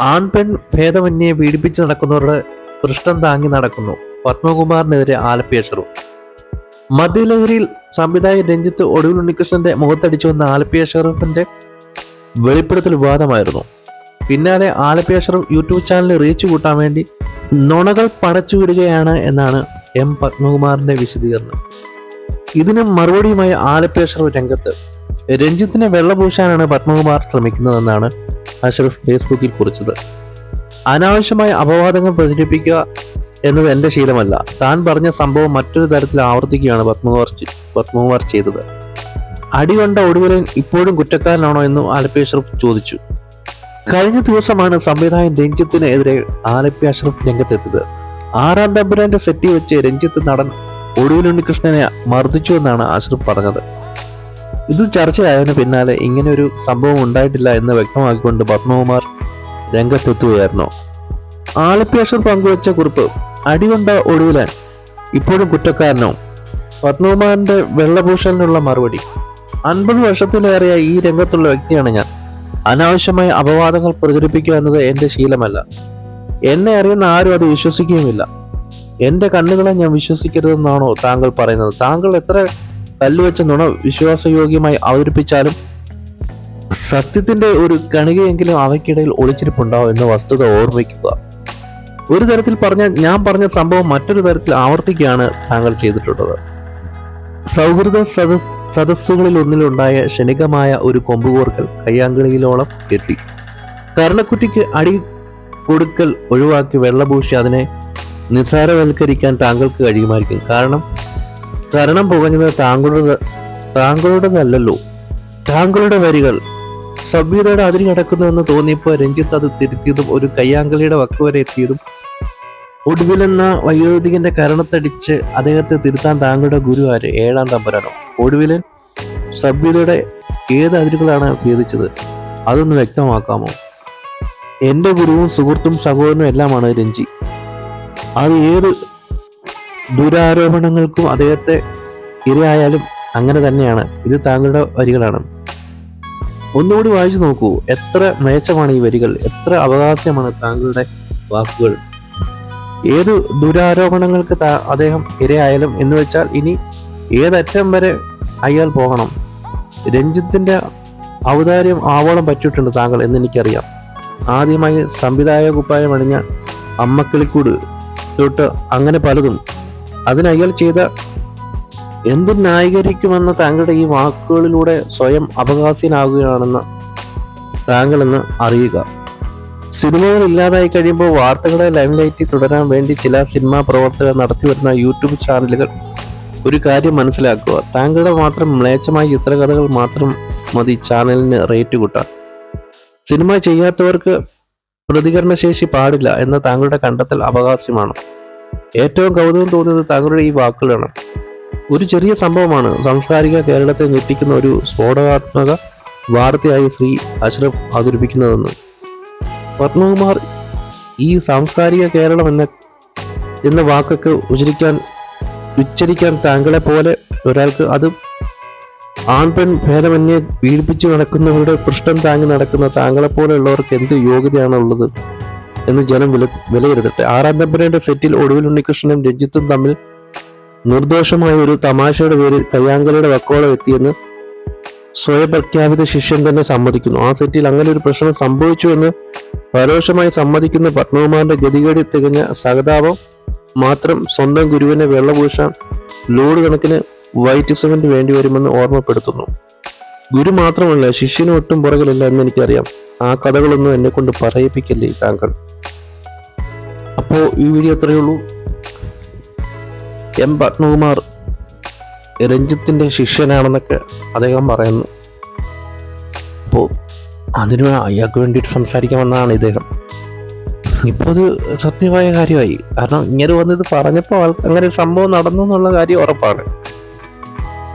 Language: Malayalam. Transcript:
ആൺപെൺ ഭേദമന്യെ പീഡിപ്പിച്ച് നടക്കുന്നവരുടെ പൃഷ്ഠം താങ്ങി നടക്കുന്നു. പത്മകുമാറിനെതിരെ ആലപ്പിയ അഷറും മദ്യലഹരിയിൽ സംവിധായകൻ രഞ്ജിത്ത് ഒടുവിൽ ഉണ്ണികൃഷ്ണന്റെ മുഖത്തടിച്ചു വന്ന ആലപ്പിയ ഷെറൂഫിന്റെ വെളിപ്പെടുത്തൽ വിവാദമായിരുന്നു. പിന്നാലെ ആലപ്പിയ ഷെറൂഫ് യൂട്യൂബ് ചാനലിൽ റീച്ച് കൂട്ടാൻ വേണ്ടി നുണകൾ പടച്ചുവിടുകയാണ് എന്നാണ് എം പത്മകുമാറിന്റെ വിശദീകരണം. ഇതിന് മറുപടിയുമായി ആലപ്പിയ ഷെറൂഫ് രംഗത്ത്. രഞ്ജിത്തിനെ വെള്ളപൂശാനാണ് പത്മകുമാർ ശ്രമിക്കുന്നതെന്നാണ് അഷറഫ് ഫേസ്ബുക്കിൽ കുറിച്ചത്. അനാവശ്യമായ അപവാദങ്ങൾ പ്രചരിപ്പിക്കുക എന്നത് എന്റെ ശീലമല്ല. താൻ പറഞ്ഞ സംഭവം മറ്റൊരു തരത്തിൽ ആവർത്തിക്കുകയാണ് പത്മകുമാർ പത്മകുമാർ ചെയ്തത്. അടികൊണ്ട ഒടുവിലൻ ഇപ്പോഴും കുറ്റക്കാരനാണോ എന്നും ആലപ്പി അഷറഫ് ചോദിച്ചു. കഴിഞ്ഞ ദിവസമാണ് സംവിധായകൻ രഞ്ജിത്തിനെതിരെ ആലപ്പി അഷറഫ് രംഗത്തെത്തിയത്. ആറാം തമ്പുരാന്റെ സെറ്റി വെച്ച് രഞ്ജിത്ത് നടൻ ഒടുവിലുണ്ണികൃഷ്ണനെ മർദ്ദിച്ചു എന്നാണ് അഷറഫ് പറഞ്ഞത്. ഇത് ചർച്ചയായതിനു പിന്നാലെ ഇങ്ങനെ ഒരു സംഭവം ഉണ്ടായിട്ടില്ല എന്ന് വ്യക്തമാക്കിക്കൊണ്ട് പത്മകുമാർ രംഗത്തെത്തുകയായിരുന്നു. ആലപ്പി അഷർ പങ്കുവച്ച കുറിപ്പ് അടികൊണ്ട ഒടുവിലാൻ ഇപ്പോഴും കുറ്റക്കാരനോ? പത്മകുമാറിന്റെ വെള്ളഭൂഷണിനുള്ള മറുപടി. അൻപത് വർഷത്തിലേറെ ഈ രംഗത്തുള്ള വ്യക്തിയാണ് ഞാൻ. അനാവശ്യമായ അപവാദങ്ങൾ പ്രചരിപ്പിക്കുക എന്നത് എന്റെ ശീലമല്ല. എന്നെ അറിയുന്ന ആരും അത് വിശ്വസിക്കുകയുമില്ല. എന്റെ കണ്ണുകളെ ഞാൻ വിശ്വസിക്കരുതെന്നാണോ താങ്കൾ പറയുന്നത്? താങ്കൾ എത്ര കല്ലുവെച്ച നുണ വിശ്വാസയോഗ്യമായി അവതരിപ്പിച്ചാലും സത്യത്തിന്റെ ഒരു കണികയെങ്കിലും അവയ്ക്കിടയിൽ ഒളിച്ചിരിപ്പുണ്ടാവും എന്ന വസ്തുത ഓർമ്മിക്കുക. ഒരു തരത്തിൽ പറഞ്ഞ ഞാൻ പറഞ്ഞ സംഭവം മറ്റൊരു തരത്തിൽ ആവർത്തിക്കുകയാണ് താങ്കൾ ചെയ്തിട്ടുള്ളത്. സൗഹൃദ സദസ് സദസ്സുകളിൽ ഒന്നിലുണ്ടായ ക്ഷണികമായ ഒരു കൊമ്പുകോർക്കൽ കയ്യാങ്കളിയിലോളം എത്തി. കർണക്കുറ്റിക്ക് അടി കൊടുക്കൽ ഒഴിവാക്കി വെള്ളപൂശി അതിനെ നിസ്സാരവൽക്കരിക്കാൻ താങ്കൾക്ക് കഴിയുമായിരിക്കും. കാരണം കരണം പുകഞ്ഞത് താങ്കളുടെ താങ്കളുടേതല്ലല്ലോ താങ്കളുടെ വരികൾ. സഭ്യതയുടെ അതിരി കടക്കുന്നുവെന്ന് തോന്നിയപ്പോൾ രഞ്ജിത്ത് അത് തിരുത്തിയതും ഒരു കയ്യാങ്കളിയുടെ വക്ക് വരെ എത്തിയതും ഒടുവിലെന്ന വയോധികന്റെ കരണത്തടിച്ച് അദ്ദേഹത്തെ തിരുത്താൻ താങ്കളുടെ ഗുരു ആര്? ഏഴാം തമ്പരാനോ. ഒടുവിലൻ സഭ്യതയുടെ ഏത് അതിരുകളാണ് ഭേദിച്ചത്? അതൊന്ന് വ്യക്തമാക്കാമോ? എന്റെ ഗുരുവും സുഹൃത്തും സഹോദരനും എല്ലാമാണ് രഞ്ജി. അത് ഏത് ദുരാരോപണങ്ങൾക്കും അദ്ദേഹത്തെ ഇരയായാലും അങ്ങനെ തന്നെയാണ്. ഇത് താങ്കളുടെ വരികളാണ്. ഒന്നുകൂടി വായിച്ചു നോക്കൂ. എത്ര മേച്ചമാണ് ഈ വരികൾ? എത്ര അവകാശമാണ് താങ്കളുടെ വാക്കുകൾ? ഏത് ദുരാരോപണങ്ങൾക്ക് അദ്ദേഹം ഇരയായാലും എന്ന് വെച്ചാൽ ഇനി ഏതറ്റം വരെ അയാൾ പോകണം. രഞ്ജിത്തിന്റെ അവതാര്യം ആവോളം പറ്റിയിട്ടുണ്ട് താങ്കൾ എന്ന് എനിക്കറിയാം. ആദ്യമായി സംവിധായക കുപ്പായം അണിഞ്ഞ അമ്മക്കിളിക്കൂട് തൊട്ട് അങ്ങനെ പലതും അതിന് അയാൾ ചെയ്ത എന്ത് ന്യായീകരിക്കുമെന്ന താങ്കളുടെ ഈ വാക്കുകളിലൂടെ സ്വയം അപഹാസ്യനാകുകയാണെന്ന് താങ്കളെന്ന് അറിയുക. സിനിമകൾ ഇല്ലാതായി കഴിയുമ്പോൾ വാർത്തകളെ ലൈംലൈറ്റിൽ തുടരാൻ വേണ്ടി ചില സിനിമാ പ്രവർത്തകർ നടത്തിവരുന്ന യൂട്യൂബ് ചാനലുകൾ ഒരു കാര്യം മനസ്സിലാക്കുക. താങ്കളുടെ മാത്രം മ്ലേച്ഛമായ ചിത്രകഥകൾ മാത്രം മതി ചാനലിന് റേറ്റ് കൂട്ടാൻ. സിനിമ ചെയ്യാത്തവർക്ക് പ്രതികരണശേഷി പാടില്ല എന്ന താങ്കളുടെ കണ്ടെത്തൽ അവകാശമാണ്. ഏറ്റവും കൗതുകം തോന്നിയത് താങ്കളുടെ ഈ വാക്കുകളാണ്. ഒരു ചെറിയ സംഭവമാണ് സാംസ്കാരിക കേരളത്തെ ഞെട്ടിക്കുന്ന ഒരു സ്ഫോടനാത്മക വാർത്തയായി ശ്രീ അഷ്റഫ് അവതരിപ്പിക്കുന്നതെന്ന്. പത്മകുമാർ ഈ സാംസ്കാരിക കേരളം എന്ന എന്ന വാക്കൊക്കെ ഉച്ചരിക്കാൻ ഉച്ചരിക്കാൻ താങ്കളെ പോലെ ഒരാൾക്ക് അത് ആൺപെൺ ഭേദമന്യെ പീഡിപ്പിച്ചു നടക്കുന്നവരുടെ പൃഷ്ഠം താങ്ങി നടക്കുന്ന താങ്കളെ പോലെയുള്ളവർക്ക് എന്ത് യോഗ്യതയാണുള്ളത്? എന്ന് ജനം വില വിലയിരുത്തട്ടെ. ആറാം തമ്പുരാന്റെ സെറ്റിൽ ഒടുവിൽ ഉണ്ണികൃഷ്ണനും രഞ്ജിത്തും തമ്മിൽ നിർദോഷമായ ഒരു തമാശയുടെ പേരിൽ കയ്യാങ്കലയുടെ വക്കോളം എത്തിയെന്ന് സ്വയപ്രഖ്യാപിത ശിഷ്യൻ തന്നെ സമ്മതിക്കുന്നു. ആ സെറ്റിൽ അങ്ങനെ ഒരു പ്രശ്നം സംഭവിച്ചു എന്ന് പരോക്ഷമായി സമ്മതിക്കുന്ന പത്മകുമാറിന്റെ ഗതികേടി തികഞ്ഞ സഹതാപം മാത്രം സ്വന്തം ഗുരുവിനെ വെള്ളപൂശാൻ ലോഡ് കണക്കിന് വൈറ്റ് സിമെന്റ് വേണ്ടി വരുമെന്ന് ഓർമ്മപ്പെടുത്തുന്നു. ഗുരു മാത്രമല്ല ശിഷ്യനും ഒട്ടും പുറകിലല്ല എന്ന് എനിക്കറിയാം. ആ കഥകളൊന്നും എന്നെ കൊണ്ട് പറയിപ്പിക്കല്ലേ താങ്കൾ? അപ്പോ ഈ വീഡിയോ അത്രയേ ഉള്ളൂ. എം പത്മകുമാർ രഞ്ജിത്തിന്റെ ശിഷ്യനാണെന്നൊക്കെ അദ്ദേഹം പറയുന്നു. അപ്പോൾ അതിന് അയാൾക്ക് വേണ്ടിയിട്ട് സംസാരിക്കാമെന്നാണ് ഇദ്ദേഹം. ഇപ്പോൾ അത് സത്യമായ കാര്യമായി. കാരണം ഇങ്ങനെ വന്നിത് പറഞ്ഞപ്പോൾ അങ്ങനെ ഒരു സംഭവം നടന്നു എന്നുള്ള കാര്യം ഉറപ്പാണ്.